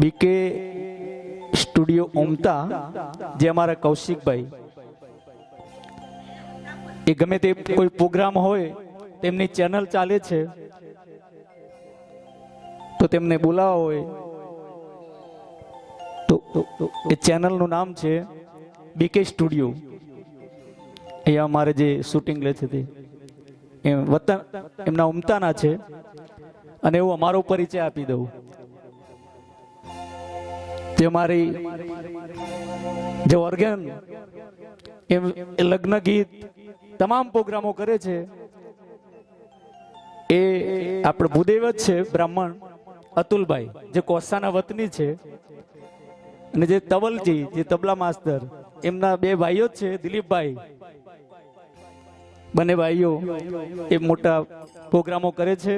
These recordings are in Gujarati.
બીકે સ્ટુડિયો ઉમતા જે અમારા કૌશિકભાઈ. એ ગમે તે કોઈ પ્રોગ્રામ હોય, તેમની ચેનલ ચાલે છે. તો તેમને બોલાવવા હોય. તો એ ચેનલનું નામ છે બીકે સ્ટુડિયો અહીંયા અમારે જે શૂટિંગ લે છે તે. એ વતન, એમના ઉમતાના છે. અને એવું અમારો પરિચય આપી દઉં. જે મારી જે ઓર્ગન એમ લગ્ન ગીત, તમામ પ્રોગ્રામો કરે છે, એ આપણે ભૂદેવ જ છે, બ્રાહ્મણ, અતુલભાઈ, જે કોસાના વતની છે, અને જે તવલજી, જે તબલા માસ્તર, એમના બે ભાઈઓ છે, દિલીપભાઈ. બંને ભાઈઓ એ મોટા પ્રોગ્રામો કરે છે,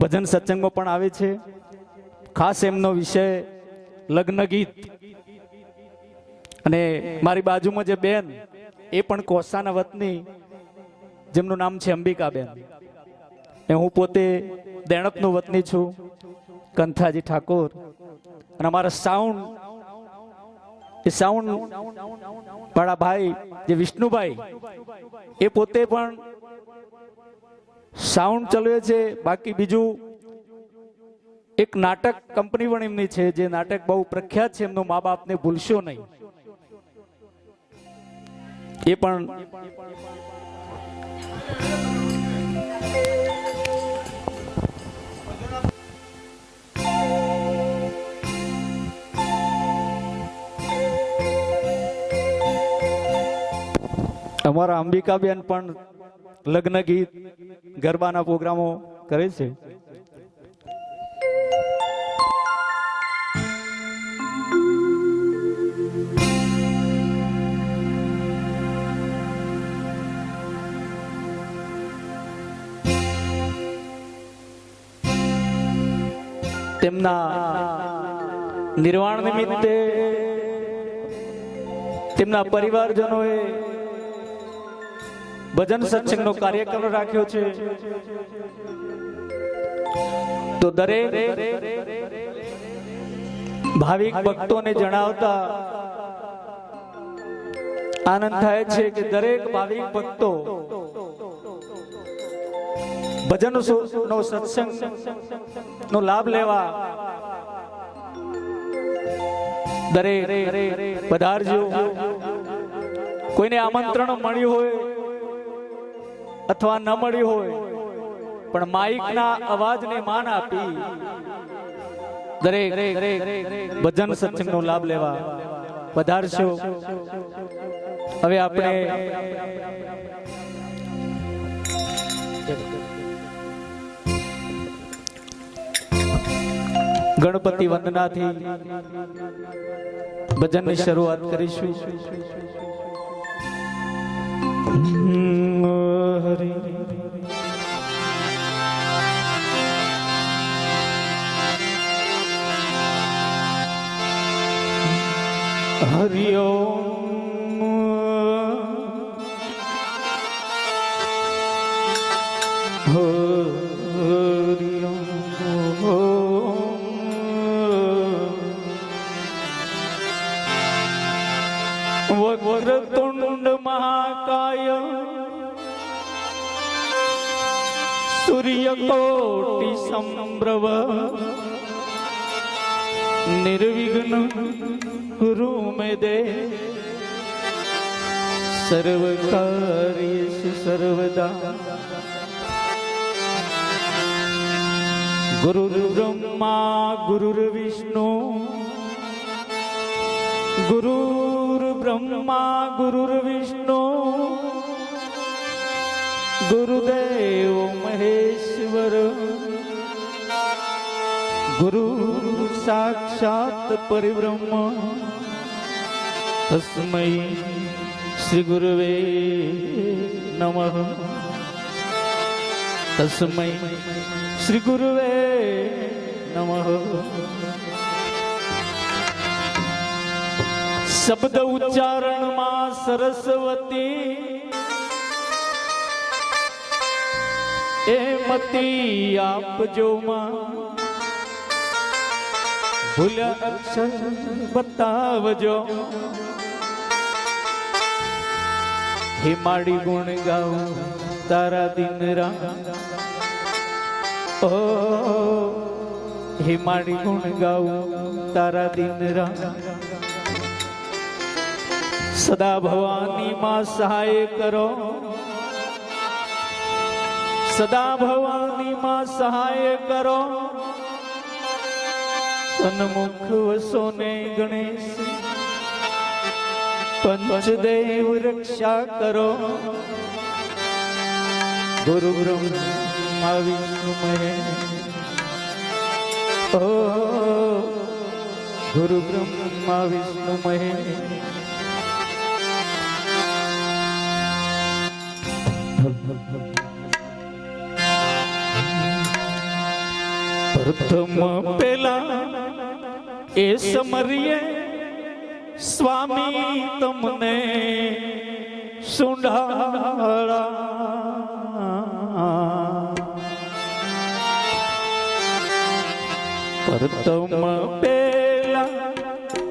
ભજન સત્સંગમાં પણ આવે છે. ખાસ એમનો વિષય લગ્ન ગીત. અને મારી બાજુમાં જે બેન, એ પણ કોસાના વતની, જેમનું નામ છે અંબિકાબેન. ને હું પોતે દેણપનું વતની છું, કંથાજી ઠાકોર. અને અમારા સાઉન્ડ એ સાઉન્ડ વાળા ભાઈ, જે વિષ્ણુભાઈ, એ પોતે પણ સાઉન્ડ ચલાવે છે, બાકી બીજું એક નાટક કંપની પણ એમની છે, જે નાટક બહુ પ્રખ્યાત છે, એમનું મા બાપને ભૂલશો નહીં. એ પણ અમારા અંબિકાબેન પણ લગ્ન ગીત ગરબાના પ્રોગ્રામો કરે છે. તેમના નિર્વાણ નિમિત્તે, તેમના પરિવારજનોએ ભજન સત્સંગનો કાર્યક્રમ રાખ્યો છે. તો દરેક ભાવિક ભક્તોને જણાવતા આનંદ થાય છે કે દરેક ભાવિક ભક્તો ભજન નો સત્સંગ નો લાભ લેવા. દરેક પધારજો. કોઈને આમંત્રણ મળ્યું હોય અથવા ન મળ્યું હોય, પણ માઇકના અવાજને માન આપી દરેક ભજન સત્સંગનો લાભ લેવા. પધારશો. હવે આપણે ગણપતિ વંદનાથી ભજનની શરૂઆત કરીશું. હરે વક્રતુંડ મહાકાય. સૂર્યકોટિ સંભ્રવ નિર્વિઘ્ન ગુરુ મે દે. સર્વ કાર્યેષુ સર્વદા. ગુરુ બ્રહ્મા ગુરુ વિષ્ણુ ગુરુર બ્રહ્મા ગુરુર વિષ્ણુ ગુરુદેવ મહેશ્વર ગુરુ સાક્ષાત પરિબ્રહ્મ તસ્મૈ શ્રી ગુરુવે નમઃ તસ્મૈ શ્રી ગુરુવે નમઃ શબ્દ ઉચ્ચારણમાં સરસ્વતી. એ મતી આપજો માં. ભૂલ્યા અક્ષર બતાવજો. હિમાડી ગુણ ગાઉં તારા દિન રા ઓ હિમાડી ગુણ ગાઉં તારા દિન રાત સદા ભવાની માં સહાય કરો. સદા ભવાની માં સહાય કરો. સન્મુખ વસોને ગણેશ, પંચદેવ રક્ષા કરો. ગુરુ બ્રહ્મા વિષ્ણુ મહે ઓ, ગુરુ બ્રહ્મા વિષ્ણુ મહે પ્રથમ પેલા એ સમરીએ સ્વામી તમને સુંઢાળા પ્રથમ પેલા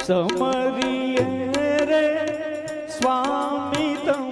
સમરીએ રે સ્વામી તમને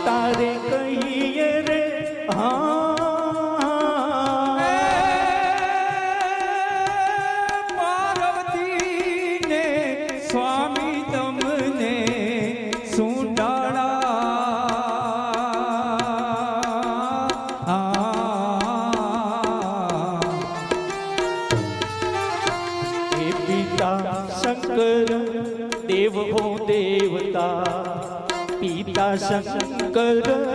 માતા રે કહીએ રે હા. પાર્વતીને સ્વામી તમને દેવતા હે. પિતા kalbe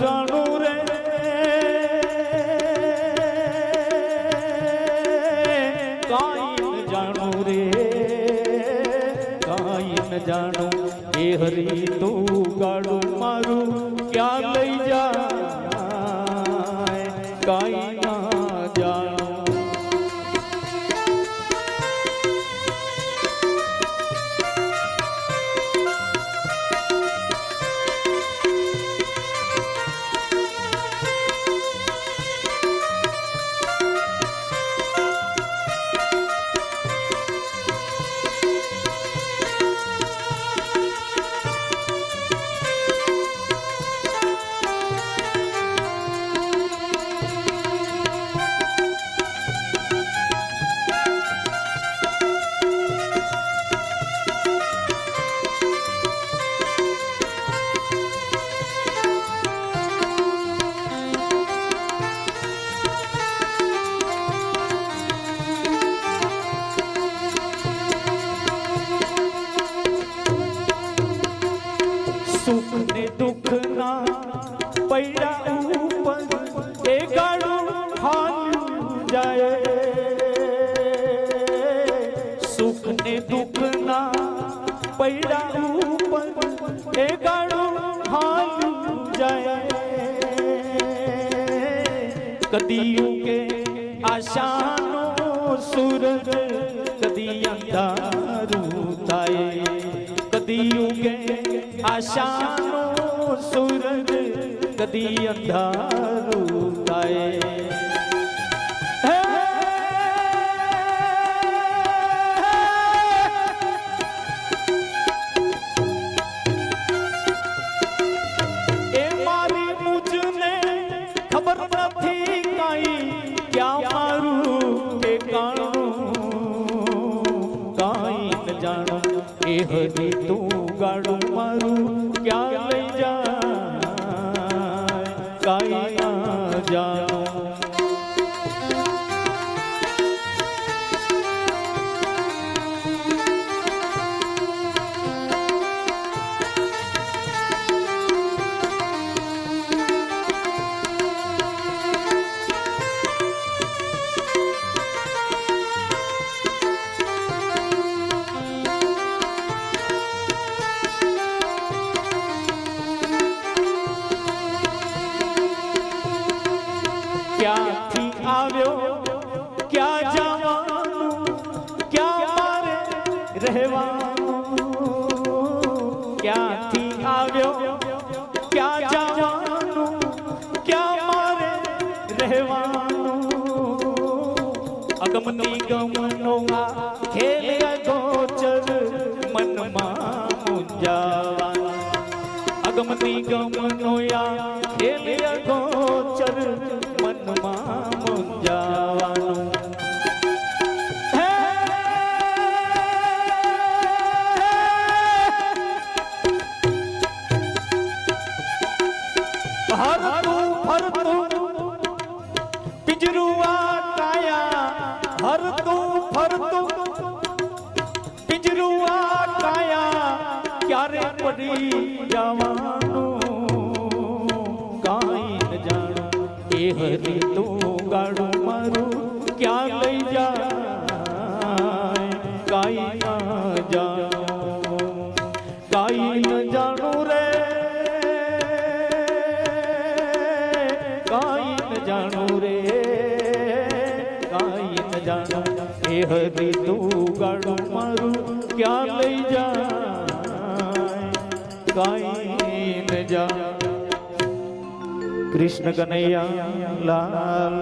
જાણું રે. કાઈ જાણું રે. કાઈ જાણું. એ હરી તું ગાડું સુખ ને દુઃખ ના પૈડા ઉપર એ ગાડું હાલ્યું જાય સુખ ને દુઃખ ના પૈડા ઉપર એ ગાડું હાલ્યું જાય કદી ઉગે આશાનો સૂરજ આશાનો સૂરજ કદી અંધારું થાય? અગમની ગમનો ખેલ્યા ખેલ ગોચર મનમાં મુંજાવાનું અગમતી ગમનો યા ખેલ્યા ગોચર મનમાં મુંજાવાનું હરી તું ગાડું મારું, ક્યાં લઈ જાય? કાઈ ન જાણું, કાઈ ન જાણું રે. કાઈ ન જાણું રે. કાઈ ન જાણું એ હરી તું ગાડું મારું, ક્યાં લઈ જાય? કાઈ ન જા કૃષ્ણ કનૈયા લાલ કી જય